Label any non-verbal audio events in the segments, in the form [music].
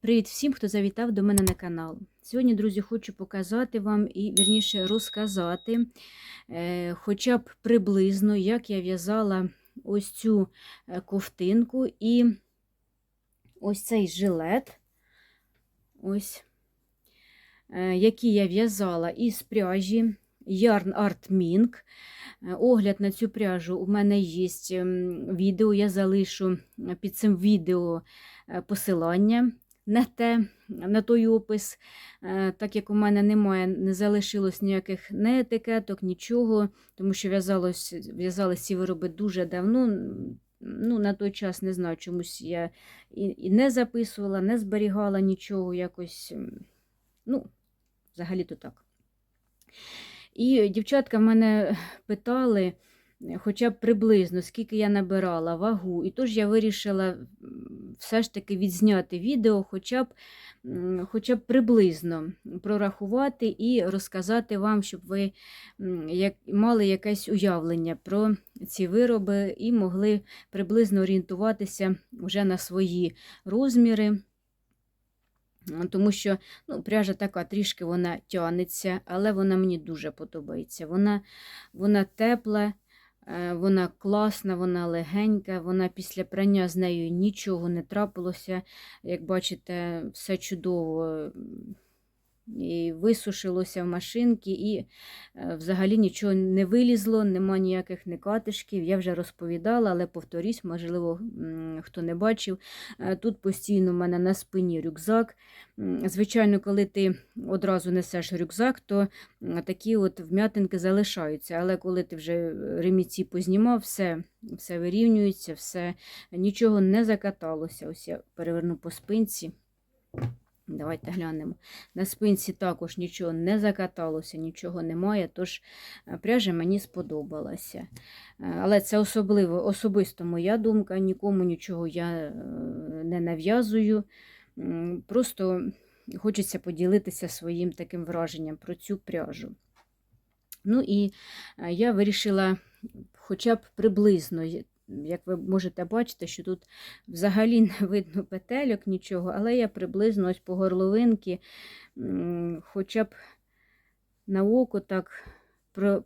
Привіт всім, хто завітав до мене на канал. Сьогодні, друзі, хочу показати вам і вірніше розказати, е, хоча б приблизно, як я в'язала ось цю е, ковтинку і ось цей жилет, ось, е, який я в'язала із пряжі Yarn Art Mink. Е, Огляд на цю пряжу у мене є ем, відео, я залишу під цим відео е, посилання на те, на той опис, Е, так як у мене немає, не залишилось ніяких не етикеток, нічого, тому що в'язались ці вироби дуже давно. Ну, На той час не знаю, чомусь я і, і не записувала, не зберігала нічого якось. Ну, взагалі-то так. І дівчатка в мене питали хоча б приблизно, скільки я набирала вагу. І тож я вирішила все ж таки відзняти відео, хоча б, хоча б приблизно прорахувати і розказати вам, щоб ви як, мали якесь уявлення про ці вироби і могли приблизно орієнтуватися вже на свої розміри. Тому що ну, пряжа така трішки вона тянеться, але вона мені дуже подобається. Вона, вона тепла, вона класна, вона легенька, вона після прання з нею нічого не трапилося. Як бачите, все чудово і висушилося в машинці, і е, взагалі нічого не вилізло, нема ніяких некатишків. Я вже розповідала, але повторюсь, можливо, хто не бачив. Е, Тут постійно в мене на спині рюкзак. Звичайно, коли ти одразу несеш рюкзак, то такі от вм'ятинки залишаються. Але коли ти вже реміці познімав, все, все вирівнюється, все, нічого не закаталося. Ось я переверну по спинці. Давайте глянемо. На спинці також нічого не закаталося, нічого немає, тож е, пряжа мені сподобалася. Е, Але це особливо, особисто моя думка, нікому нічого я е, не нав'язую. Просто хочеться поділитися своїм таким враженням про цю пряжу. Ну і я вирішила хоча б приблизно, як ви можете бачити, що тут взагалі [laughs] не видно петельок, нічого, але я приблизно ось по горловинки, хоча б на око так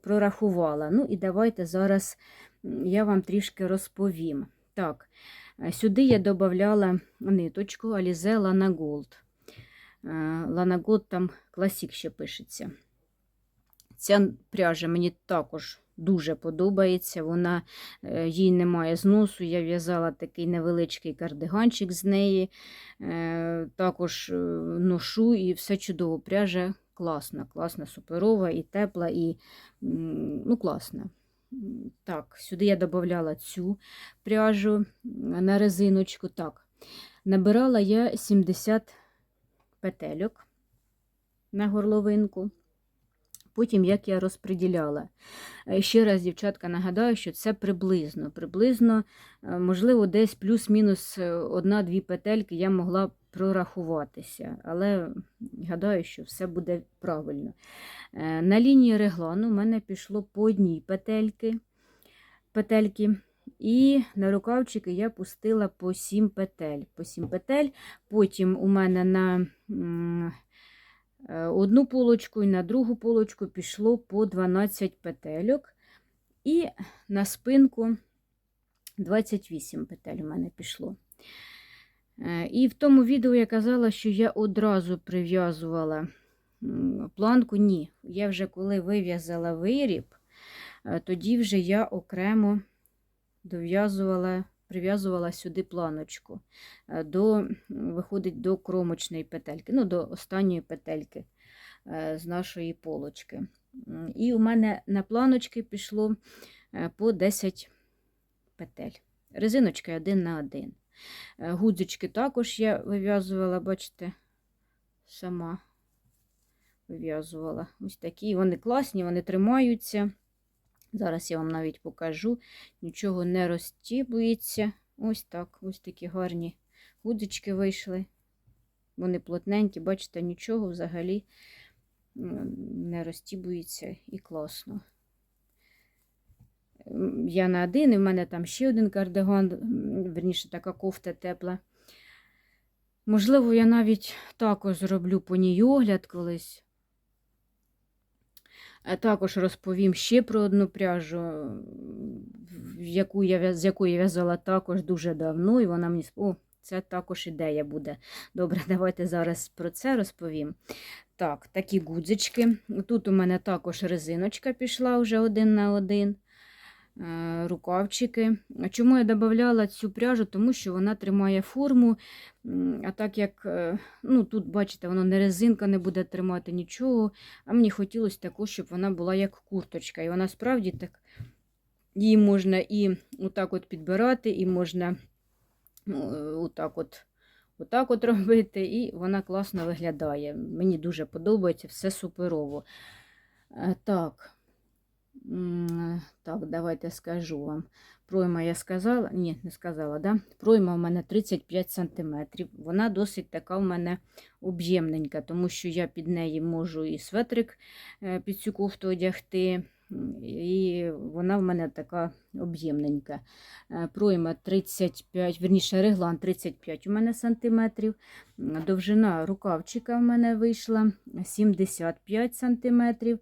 прорахувала. Ну і давайте зараз я вам трішки розповім. Так, е, сюди я додавала ниточку Alize Lana Gold. Е, Lana Gold там класік ще пишеться. Ця пряжа мені також дуже подобається. Вона е, їй немає зносу. Я в'язала такий невеличкий кардиганчик з неї. Е, Також е, ношу і все чудово. Пряжа класна, класна, суперова і тепла, і ну, класна. Так, сюди я додавала цю пряжу на резиночку. Так, набирала я 70 петельок на горловинку. Потім, як я розподіляла. Е, Ще раз, дівчатка, нагадаю, що це приблизно. Приблизно, е, можливо, десь плюс-мінус е, одна-дві петельки я могла прорахуватися, але гадаю, що все буде правильно. На лінії реглану в мене пішло по одній петельки, петельки. І на рукавчики я пустила по 7 петель. По 7 петель. Потім у мене на одну полочку і на другу полочку пішло по 12 петельок. І на спинку 28 петель у мене пішло. Е, І в тому відео я казала, що я одразу прив'язувала планку. Ні, я вже коли вив'язала виріб, е, тоді вже я окремо дов'язувала, прив'язувала сюди планочку. е, До, виходить до кромочної петельки, ну, до останньої петельки е, з нашої полочки. І у мене на планочки пішло е, по 10 петель. Резиночки один на один. Гудзички також я вив'язувала, бачите, сама вив'язувала. Ось такі. Вони класні, вони тримаються. Зараз я вам навіть покажу. Нічого не розтібується. Ось так, ось такі гарні гудзички вийшли. Вони плотненькі, бачите, нічого взагалі не розтібується і класно. Я на один, і в мене там ще один кардиган, верніше така кофта тепла. Можливо, я навіть також зроблю по ній огляд колись. Е, Також розповім ще про одну пряжу, в яку я, з якої я в'язала також дуже давно, і вона мені. О, це також ідея буде. Добре, [laughs] давайте зараз про це розповім. Так, такі гудзички. Тут у мене також резиночка пішла вже один на один. Е, Рукавчики. Чому я додавала цю пряжу? Тому що вона тримає форму. А так як е, ну, тут, бачите, воно не резинка не буде тримати нічого. А мені хотілося також, щоб вона була як курточка. І вона справді так її можна і отак от підбирати, і можна ну, е, отак от, отак от [laughs] робити, і вона класно виглядає. Мені дуже подобається, все суперово. Так. Так, давайте скажу вам. Пройма я сказала, ні, не сказала, да? Пройма у мене 35 см. Вона досить така в мене об'ємненька, тому що я під неї можу і светрик е, під цю кофту одягти. І вона в мене така об'ємненька. Е, Пройма 35, верніше, реглан 35 у мене сантиметрів. Довжина рукавчика в мене вийшла 75 сантиметрів.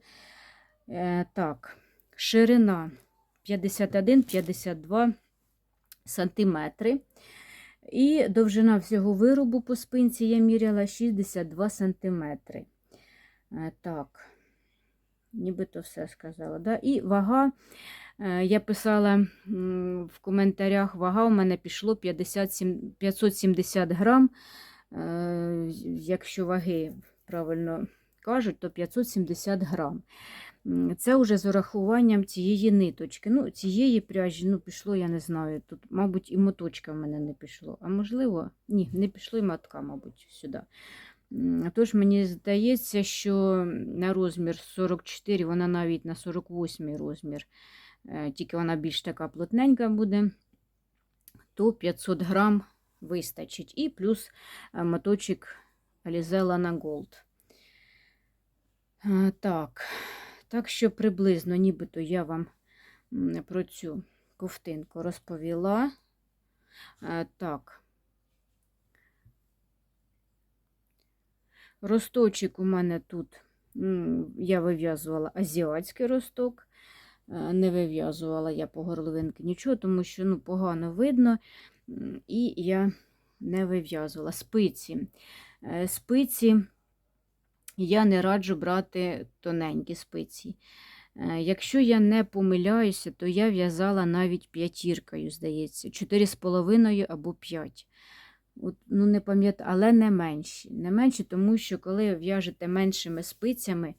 Е, Так, ширина 51-52 сантиметри. І довжина всього виробу по спинці я міряла 62 сантиметри. Е, Так, нібито все сказала. Да? І вага, е, я писала в коментарях, вага у мене пішло 57 570 грам. Е, Якщо ваги правильно кажуть, то 570 грам. Це вже з урахуванням цієї ниточки. Ну, цієї пряжі, ну, пішло, я не знаю. Тут, мабуть, і моточка в мене не пішло. А можливо, ні, не пішло і матка, мабуть, сюди. Тож мені здається, що на розмір 44, вона навіть на 48 розмір, е, тільки вона більш така плотненька буде, то 500 грам вистачить. І плюс е, моточок Alize Lana Gold. Е, Так, так що приблизно, нібито я вам про цю ковтинку розповіла. Е, Так. Росточок у мене тут, я вив'язувала азіатський росток, е, не вив'язувала я по горловинки нічого, тому що ну, погано видно, і я не вив'язувала спиці. Е, Спиці я не раджу брати тоненькі спиці. Е, Якщо я не помиляюся, то я в'язала навіть п'ятіркою, здається, 4,5 або 5. От, ну, не пам'ятаю, але не менші. Не менші, тому що коли в'яжете меншими спицями,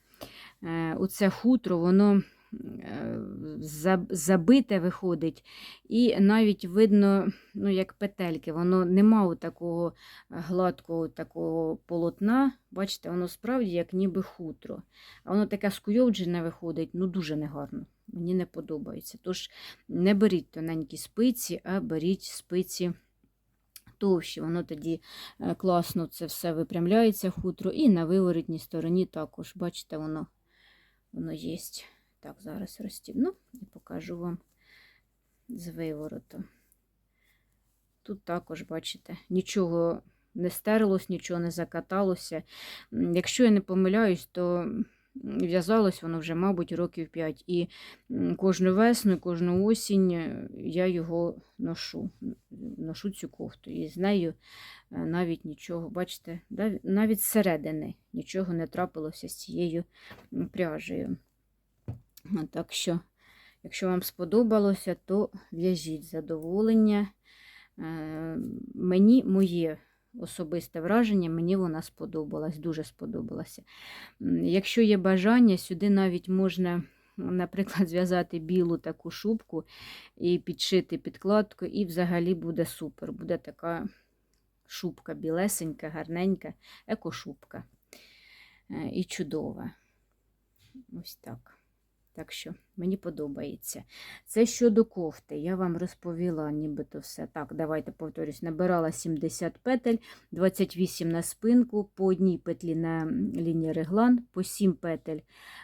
е, оце хутро, воно забите виходить, і навіть видно, ну, як петельки, воно нема такого гладкого такого полотна. Бачите, воно справді як ніби хутро. А воно таке скуйовджене виходить, ну дуже негарно. Мені не подобається. Тож не беріть тоненькі спиці, а беріть спиці товщі. Воно тоді е, класно це все випрямляється хутро. І на виворотній стороні також, бачите, воно, воно є. Так, зараз розстібну і покажу вам з вивороту. Тут також, бачите, нічого не стерлось, нічого не закаталося. Якщо я не помиляюсь, то в'язалось воно вже, мабуть, років 5. І кожну весну, кожну осінь е, я його ношу. Ношу цю кофту. І з нею е, навіть нічого, бачите, навіть зсередини нічого не трапилося з цією пряжею. Так що, якщо вам сподобалося, то в'яжіть задоволення. Е, Мені моє особисте враження, мені вона сподобалась, дуже сподобалася. Якщо є бажання, сюди навіть можна, наприклад, зв'язати білу таку шубку і підшити підкладку, і взагалі буде супер. Буде така шубка білесенька, гарненька, екошубка. Е, І чудова. Ось так. Так що мені подобається. Це щодо кофти. Я вам розповіла, нібито все. Так, давайте повторюсь, набирала 70 петель, 28 на спинку, по одній петлі на лінії реглан, по 7 петель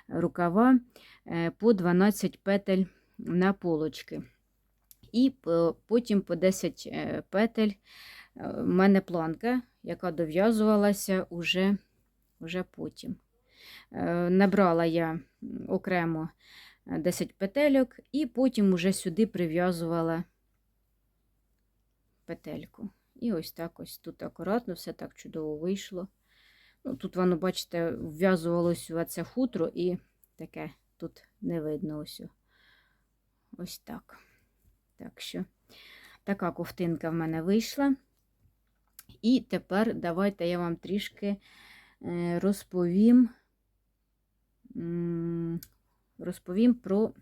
рукава, е, по 12 петель на полочки. І потім по 10 е, петель. Е, У мене планка, яка дов'язувалася уже, уже потім. Е, Набрала я окремо е, 10 петельок і потім уже сюди прив'язувала петельку. І ось так ось тут акуратно, все так чудово вийшло. Ну, тут воно, бачите, вв'язувалося в це хутро і таке тут не видно ось. Ось так. Так що, така ковтинка в мене вийшла. І тепер давайте я вам трішки е, розповім, розповім про,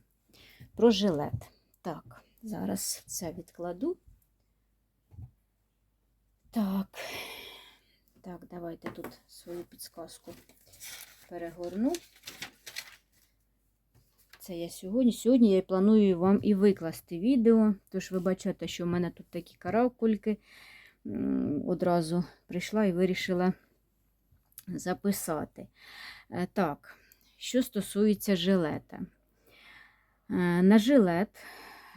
про жилет. Так, зараз це відкладу. Так, так, давайте тут свою підсказку перегорну. Це я сьогодні. Сьогодні я планую вам і викласти відео. Тож ви бачите, що в мене тут такі каракульки. Одразу прийшла і вирішила записати. Е, Так, що стосується жилета. Е, На жилет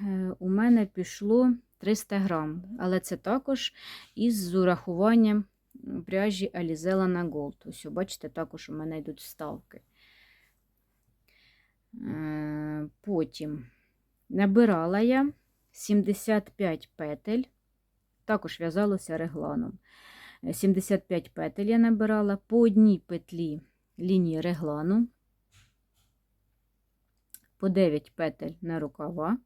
е, у мене пішло 300 грам, але це також із урахуванням пряжі Alizella на Gold. Ось, бачите, також у мене йдуть вставки. Е, Потім набирала я 75 петель, також в'язалося регланом. Е, 75 петель я набирала по одній петлі лінії реглану, по 9 петель на рукава,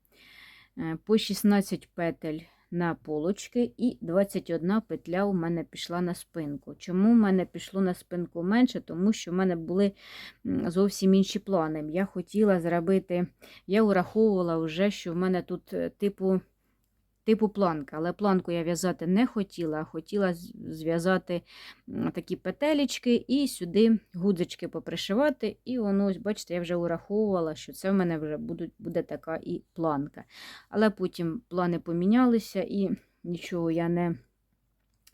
е, по 16 петель на полочки і 21 петля у мене пішла на спинку. Чому в мене пішло на спинку менше? Тому що в мене були зовсім інші плани. Я хотіла зробити, я ураховувала вже, що в мене тут е, типу. Типу планка, але планку я в'язати не хотіла, а хотіла зв'язати такі петелечки і сюди гудзички попришивати. І воно, бачите, я вже ураховувала, що це в мене вже будуть, буде така і планка. Але потім плани помінялися і нічого я не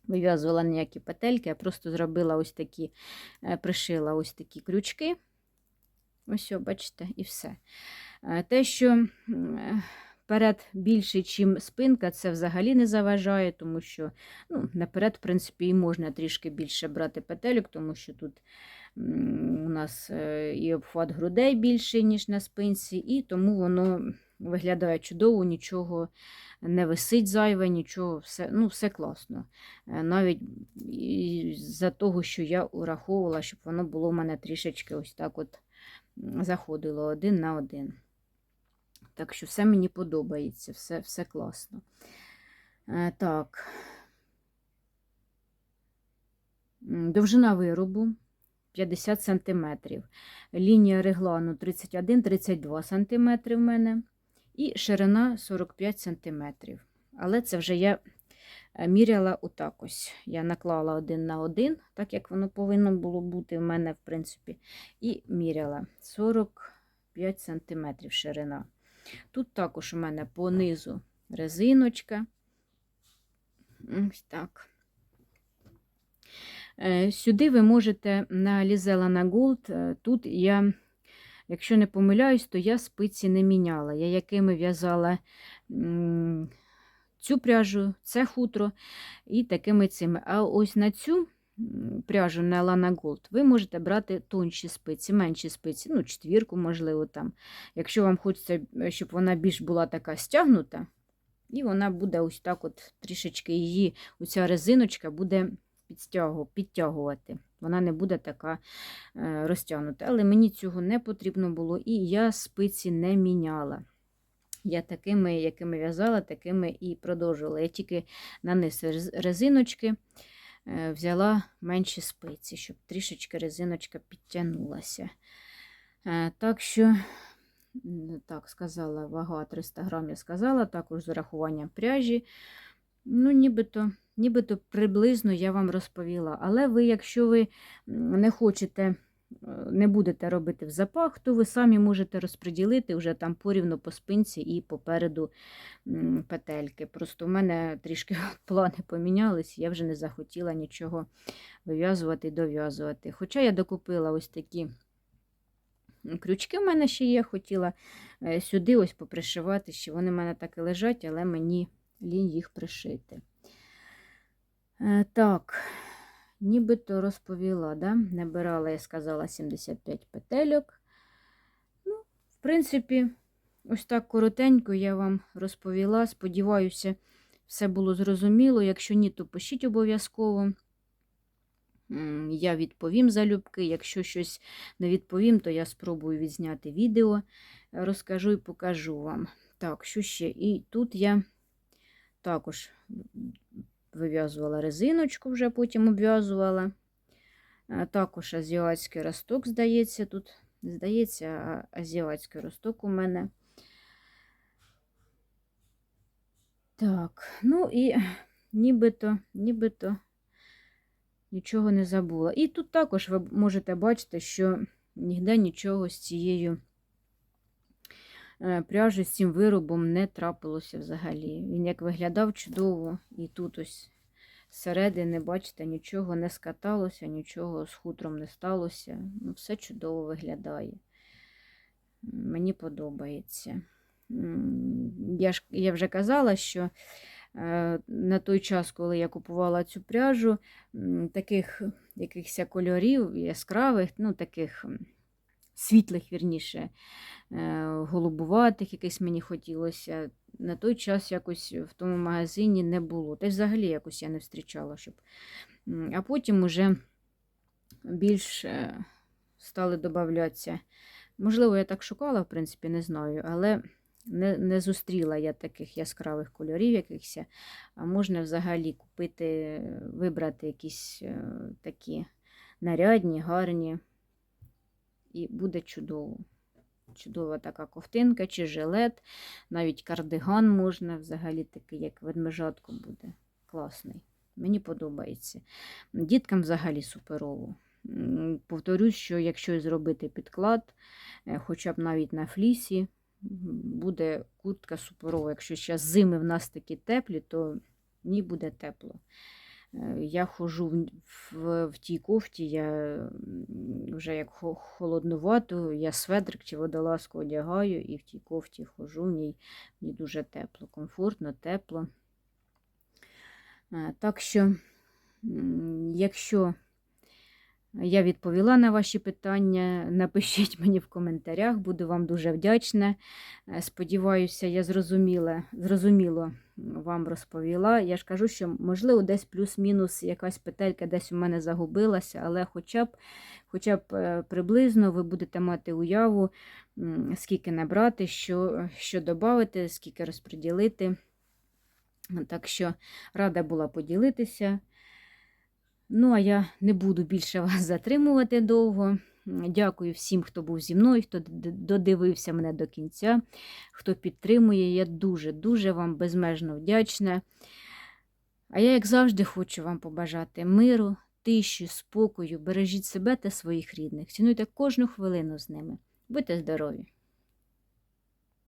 вив'язувала ніякі петельки, я просто зробила ось такі, е, пришила ось такі крючки. Ось, бачите, і все. Е, Те, що м, е, перед чим спинка, це взагалі не заважає, тому що ну, наперед, в принципі, і можна трішки більше брати петельок, тому що тут у нас е, і обхват грудей більший, ніж на спинці, і тому воно виглядає чудово, нічого не висить зайве, нічого, все, ну, все класно. Е, Навіть за того, що я ураховувала, щоб воно було в мене трішечки ось так от заходило один на один. Так що все мені подобається, все, все класно. Е, Так. Довжина виробу 50 см. Лінія реглану 31-32 см в мене. І ширина 45 см. Але це вже я е, міряла отак ось. Я наклала один на один, так як воно повинно було бути в мене, в принципі, і міряла 45 см ширина. Тут також у мене по низу резиночка. Ось так. Е, Сюди ви можете на Лізела на Gold. е, Тут я, якщо не помиляюсь, то я спиці не міняла. Я якими в'язала цю пряжу, це хутро і такими цими. А ось на цю пряжу на Lana Gold ви можете брати тонші спиці, менші спиці, ну, четвірку, можливо, там. Якщо вам хочеться, е, щоб вона більш була така стягнута, і вона буде ось так от трішечки її, оця резиночка буде підтягувати. Вона не буде така е, розтягнута. Але мені цього не потрібно було, і я спиці не міняла. Я такими, якими в'язала, такими і продовжувала. Я тільки на резиночки взяла менші спиці, щоб трішечки резиночка підтягнулася. Е, Так що, так, сказала, вага 300 грам, я сказала, також з урахуванням пряжі. Ну, нібито, нібито приблизно я вам розповіла. Але ви, якщо ви не хочете, е, не будете робити в запах, то ви самі можете розподілити вже там порівну по спинці і попереду петельки. Просто в мене трішки [laughs] плани помінялись, я вже не захотіла нічого вив'язувати і дов'язувати. Хоча я докупила ось такі крючки в мене ще є, хотіла е, сюди ось попришивати, що вони в мене так і лежать, але мені лінь їх пришити. Е, Так, нібито розповіла, да? набирала, я сказала, 75 петельок. Ну, в принципі, ось так коротенько я вам розповіла. Сподіваюся, все було зрозуміло. Якщо ні, то пишіть обов'язково. Я відповім залюбки. Якщо щось не відповім, то я спробую відзняти відео, розкажу і покажу вам. Так, що ще? І тут я також вив'язувала резиночку, вже потім обв'язувала. Також азіатський росток, здається, тут, здається, азіатський росток у мене. Так, ну і нібито, нібито нічого не забула. І тут також ви можете бачити, що ніде нічого з цією е, пряжею, з цим виробом не трапилося взагалі. Він як виглядав чудово, і тут ось зсередини, бачите, нічого не скаталося, нічого з хутром не сталося. Ну, все чудово виглядає. Мені подобається. Я, ж, я вже казала, що е, на той час, коли я купувала цю пряжу, таких якихось кольорів яскравих, ну таких світлих, вірніше, е, голубуватих, якихось мені хотілося. На той час якось в тому магазині не було. Та й взагалі якось я не зустрічала. Щоб... А потім уже більш е, стали додаватися. Можливо, я так шукала, в принципі, не знаю, але не, не зустріла я таких яскравих кольорів якихось. А можна взагалі купити, вибрати якісь е, такі нарядні, гарні. І буде чудово. Чудова така ковтинка чи жилет, навіть кардиган можна, взагалі такий, як ведмежатко буде. Класний. Мені подобається. Діткам взагалі суперово. Повторюсь, що якщо зробити підклад, е, хоча б навіть на флісі, буде куртка суперова. Якщо зараз зими в нас такі теплі, то мені буде тепло. Я хожу в, в, в тій кофті, я вже як хо- холоднувато, я сведрик чи водолазку одягаю і в тій кофті ходжу, в ній, мені дуже тепло, комфортно, тепло. Е, Так що, якщо я відповіла на ваші питання. Напишіть мені в коментарях, буду вам дуже вдячна. Е, Сподіваюся, я зрозуміла, зрозуміло вам розповіла. Я ж кажу, що, можливо, десь плюс-мінус якась петелька десь у мене загубилася, але хоча б, хоча б е, приблизно ви будете мати уяву, скільки набрати, що, що додати, скільки розподілити. Так що рада була поділитися. Ну, а я не буду більше [laughs] вас затримувати довго. Дякую всім, хто був зі мною, хто додивився мене до кінця, хто підтримує. Я дуже-дуже вам безмежно вдячна. А я, як завжди, хочу вам побажати миру, тиші, спокою, бережіть себе та своїх рідних. Цінуйте кожну хвилину з ними. Будьте здорові!